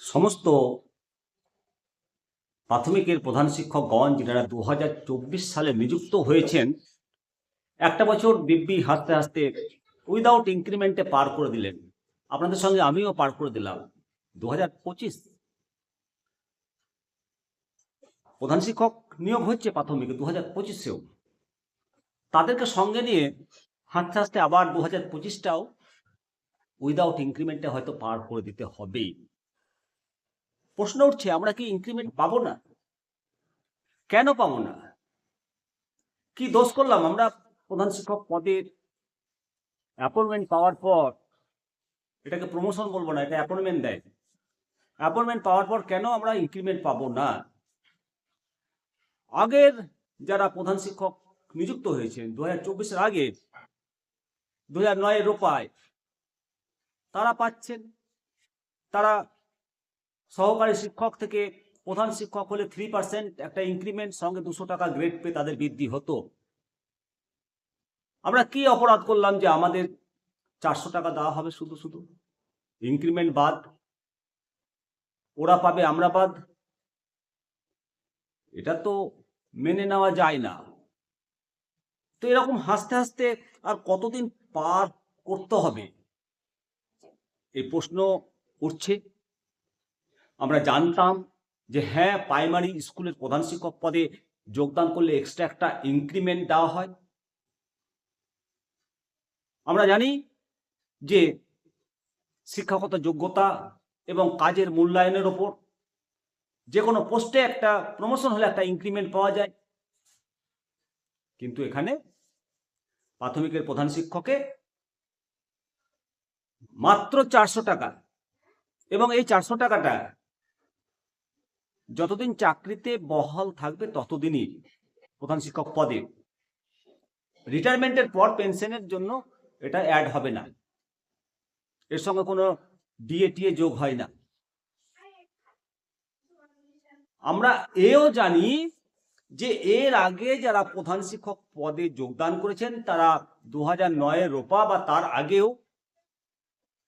সমস্ত প্রাথমিকের প্রধান শিক্ষকগণ যারা দু হাজার চব্বিশ সালে নিযুক্ত হয়েছেন, একটা বছর দিব্যি হাসতে হাসতে উইদাউট ইনক্রিমেন্টে পার করে দিলেন। আপনাদের সঙ্গে আমিও পার করে দিলাম। দু প্রধান শিক্ষক নিয়োগ হচ্ছে প্রাথমিকে দু হাজার পঁচিশেও। তাদেরকে সঙ্গে নিয়ে হাসতে হাসতে আবার দু হাজার পঁচিশটাও উইদাউট ইনক্রিমেন্টে হয়তো পার করে দিতে হবে প্রশ্ন উঠছে, আমরা কি ইনক্রিমেন্ট পাবো না? কেন পাবো না? কি দোষ করলাম? আমরা প্রধান শিক্ষক পদের অ্যাপয়েন্টমেন্ট পাওয়ার পর, এটাকে প্রমোশন বলব না, এটা অ্যাপয়েন্টমেন্ট দেয়। অ্যাপয়েন্টমেন্ট পাওয়ার পর কেন আমরা ইনক্রিমেন্ট পাবো না? আগের যারা প্রধান শিক্ষক নিযুক্ত হয়েছেন দু হাজার চব্বিশের আগে দু হাজার নয়ের রোপায়, তারা পাচ্ছেন। তারা সহকারী শিক্ষক থেকে প্রধান শিক্ষক হলে থ্রি পার্সেন্ট একটা ইনক্রিমেন্ট সঙ্গে দুশো টাকা গ্রেড পেয়ে তাদের বৃদ্ধি হতো। আমরা কি অপরাধ করলাম যে আমাদের চারশো টাকা দেওয়া হবে শুধু শুধু? ইনক্রিমেন্ট বাদ, ওরা পাবে, আমরা বাদ? এটা তো মেনে নেওয়া যায় না। তো এরকম হাসতে হাসতে আর কতদিন পার করতে হবে? এই প্রশ্ন উঠছে। আমরা জানতাম যে হ্যাঁ প্রাইমারি স্কুলের প্রধান শিক্ষক পদে যোগদান করলে এক্সট্রা একটা ইনক্রিমেন্ট দেওয়া হয়। আমরা জানি যে শিক্ষাগত যোগ্যতা এবং কাজের মূল্যায়নের ওপর যে কোনো পোস্টে একটা প্রমোশন হলে একটা ইনক্রিমেন্ট পাওয়া যায়। কিন্তু এখানে প্রাথমিকের প্রধান শিক্ষকে মাত্র চারশো টাকা এবং এই চারশো টাকাটা যতদিন চাকরিতে বহাল থাকবে ততদিনই প্রধান শিক্ষক পদে। রিটায়ারমেন্টের পর পেনশনের জন্য এটা অ্যাড হবে না। এর সঙ্গে কোনো ডিএ টিএ যোগ হয় না। আমরা এও জানি যে এর আগে যারা প্রধান শিক্ষক পদে যোগদান করেছেন, তারা দু হাজার রোপা বা তার আগেও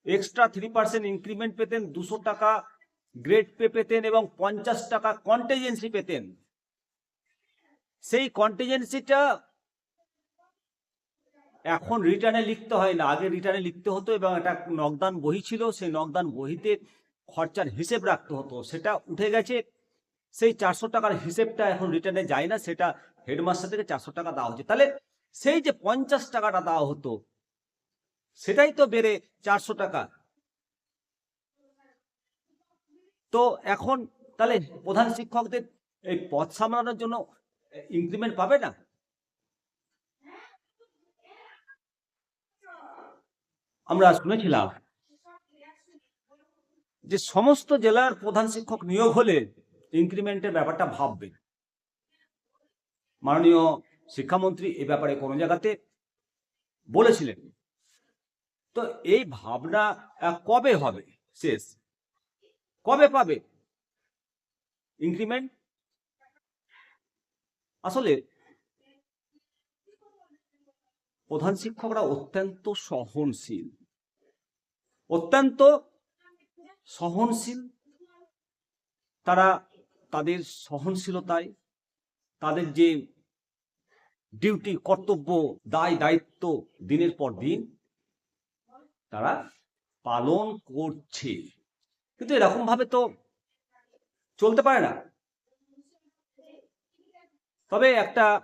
এক্সট্রা থ্রি পার্সেন্ট ইনক্রিমেন্ট পেতেন, দুশো টাকা গ্রেড পে পেতেন এবং পঞ্চাশ টাকা কন্টেজেন্সি পেতেন। সেই কন্টেজেন্সিটা এখন রিটার্নে লিখতে হয় না। আগে রিটার্নে লিখতে হতো এবং একটা নগদান বহি ছিল, সেই নগদান বহিতে খরচার হিসেব রাখতে হতো। সেটা উঠে গেছে। সেই চারশো টাকার হিসেবটা এখন রিটার্নে যায় না। সেটা হেডমাস্টার থেকে চারশো টাকা দেওয়া হচ্ছে। তাহলে সেই যে পঞ্চাশ টাকাটা দেওয়া হতো, সেটাই তো বেড়ে চারশো টাকা। তো এখন তাহলে প্রধান শিক্ষকদের এই পদ সামলানোর জন্য ইনক্রিমেন্ট পাবে না? আমরা শুনেছিলাম যে সমস্ত জেলার প্রধান শিক্ষক নিয়োগ হলে ইনক্রিমেন্টের ব্যাপারটা ভাববে। মাননীয় শিক্ষামন্ত্রী এ ব্যাপারে কোনো জায়গাতে বলেছিলেন। তো এই ভাবনা কবে হবে? শেষ। কবে পাবে? ইনক্রিমেন্ট আসলে প্রধান শিক্ষকরা অত্যন্ত সহনশীল। অত্যন্ত সহনশীল। তারা তাদের সহনশীলতায়, তাদের যে ডিউটি কর্তব্য, দায়, দায়িত্ব দিনের পর দিন, তারা পালন করছে। কিন্তু এরকম ভাবে তো চলতে পারে না। তবে একটা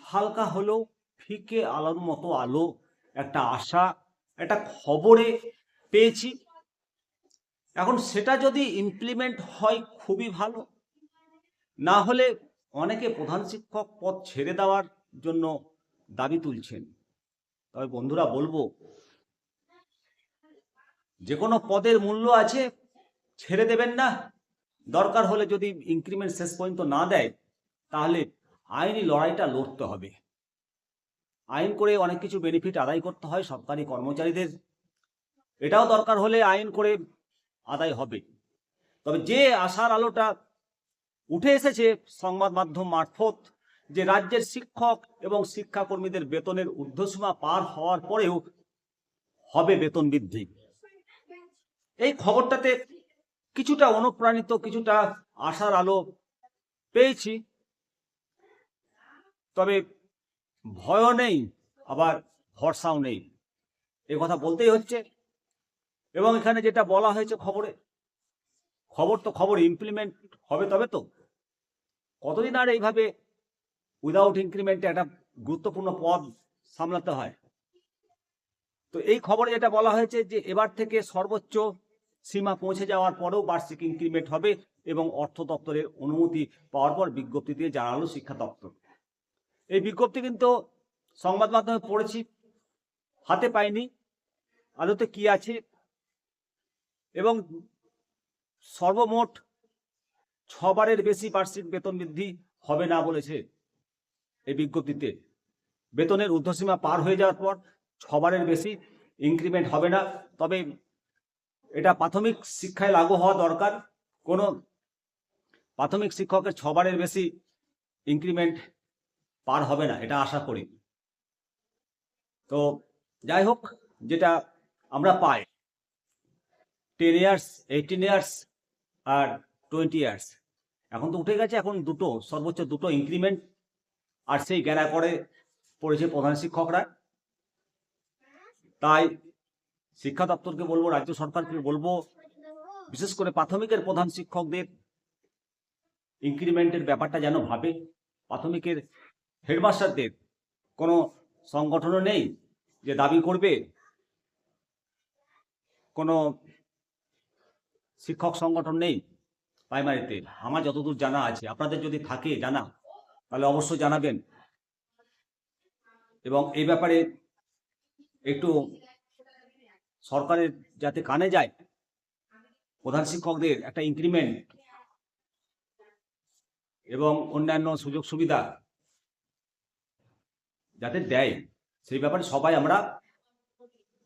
হালকা হলেও ফিকে আলোর মতো আলো, একটা আশা, একটা খবরে পেয়েছি। এখন সেটা যদি ইমপ্লিমেন্ট হয় খুবই ভালো। না হলে অনেকে প্রধান শিক্ষক পদ ছেড়ে দেওয়ার জন্য দাবি তুলছেন। তবে বন্ধুরা, বলব যে কোনো পদের মূল্য আছে, ছেড়ে দেবেন না। দরকার হলে যদি ইনক্রিমেন্ট শেষ পর্যন্ত না দেয়, তাহলে আইনি লড়াইটা লড়তে হবে। আইন করে অনেক কিছু বেনিফিট আদায় করতে হয় সরকারি কর্মচারীদের। এটাও দরকার হলে আইন করে আদায় হবে। তবে যে আশার আলোটা উঠে এসেছে সংবাদ মাধ্যম মারফত, যে রাজ্যের শিক্ষক এবং শিক্ষাকর্মীদের বেতনের ঊর্ধ্বসীমা পার হওয়ার পরেও হবে বেতন বৃদ্ধি। এই খবরটাতে কিছুটা অনুপ্রাণিত, কিছুটা আশার আলো পেয়েছি। তবে ভয়ও নেই, আবার ভরসাও নেই। এ কথা বলতেই হচ্ছে। এবং এখানে যেটা বলা হয়েছে খবরে, খবর তো খবর ইমপ্লিমেন্ট হবে তবে তো। কতদিন আর এইভাবে উইদাউট ইনক্রিমেন্টে একটা গুরুত্বপূর্ণ পদ সামলাতে হয়? তো এই খবরে যেটা বলা হয়েছে যে, এবার থেকে সর্বোচ্চ সীমা পৌঁছে যাওয়ার পরেও বার্ষিক ইনক্রিমেন্ট হবে এবং অর্থ দপ্তরের অনুমতি পাওয়ার পর বিজ্ঞপ্তি দিয়ে জানালো শিক্ষা দপ্তর। এই বিজ্ঞপ্তি কিন্তু সংবাদ মাধ্যমে পড়েছি, হাতে পাইনি, আদতে কি আছে? এবং সর্বমোট ছবারের বেশি বার্ষিক বেতন বৃদ্ধি হবে না বলেছে এই বিজ্ঞপ্তিতে। বেতনের ঊর্ধ্বসীমা পার হয়ে যাওয়ার পর ছবারের বেশি ইনক্রিমেন্ট হবে না, তবে এটা প্রাথমিক শিক্ষায় লাগু হওয়া দরকার। কোনো প্রাথমিক শিক্ষকের ছবারের বেশি ইনক্রিমেন্ট পার হবে না, এটা আশা করি। তো যাই হোক, যেটা আমরা পাই। টেন ইয়ার্স এইটিন ইয়ার্স আর টোয়েন্টি ইয়ার্স এখন তো উঠে গেছে, এখন দুটো, সর্বোচ্চ দুটো ইনক্রিমেন্ট আর সেই জ্ঞানা করে পড়েছে প্রধান শিক্ষকরা। তাই শিক্ষা দপ্তরকে বলব, রাজ্য সরকারকে বলব, বিশেষ করে প্রাথমিকের প্রধান শিক্ষকদের ইনক্রিমেন্টের ব্যাপারটা যেন ভাবে। প্রাথমিকের হেডমাস্টারদের কোনো সংগঠনও নেই যে দাবি করবে, কোনো শিক্ষক সংগঠন নেই প্রাইমারিতে আমার যতদূর জানা আছে, আপনাদের যদি থাকে জানা, তাহলে অবশ্যই জানাবেন। এবং এই ব্যাপারে একটু সরকারের যাতে কানে যায়, প্রধান শিক্ষকদের একটা ইনক্রিমেন্ট এবং অন্যান্য সুযোগ সুবিধা যাতে দেয়। সেই ব্যাপারে সবাই আমরা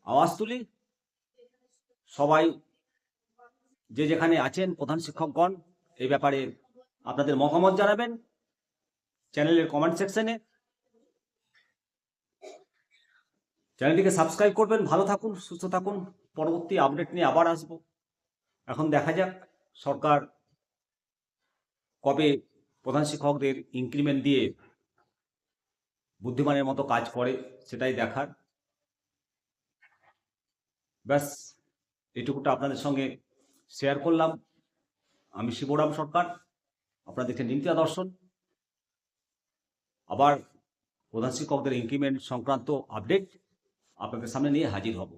আওয়াজ তুলি। সবাই যে যেখানে আছেন প্রধান শিক্ষকগণ, এই ব্যাপারে আপনাদের মতামত জানাবেন। চ্যানেলের কমেন্ট সেকশনে চ্যানেলটিকে সাবস্ক্রাইব করবেন, ভালো থাকুন, সুস্থ থাকুন। পরবর্তী আপডেট নিয়ে আবার আসব। এখন দেখা যাক সরকার কবে প্রধান শিক্ষকদের ইনক্রিমেন্ট দিয়ে বুদ্ধিমানের মতো কাজ করে, সেটাই দেখার। ব্যাস, এটুকুটা আপনাদের সঙ্গে শেয়ার করলাম। আমি শিবরাম সরকার, আপনারা দেখছেন দর্শন আবার প্রধান শিক্ষকদের ইনক্রিমেন্ট সংক্রান্ত আপডেট আপনাদের সামনে নিয়ে হাজির হব।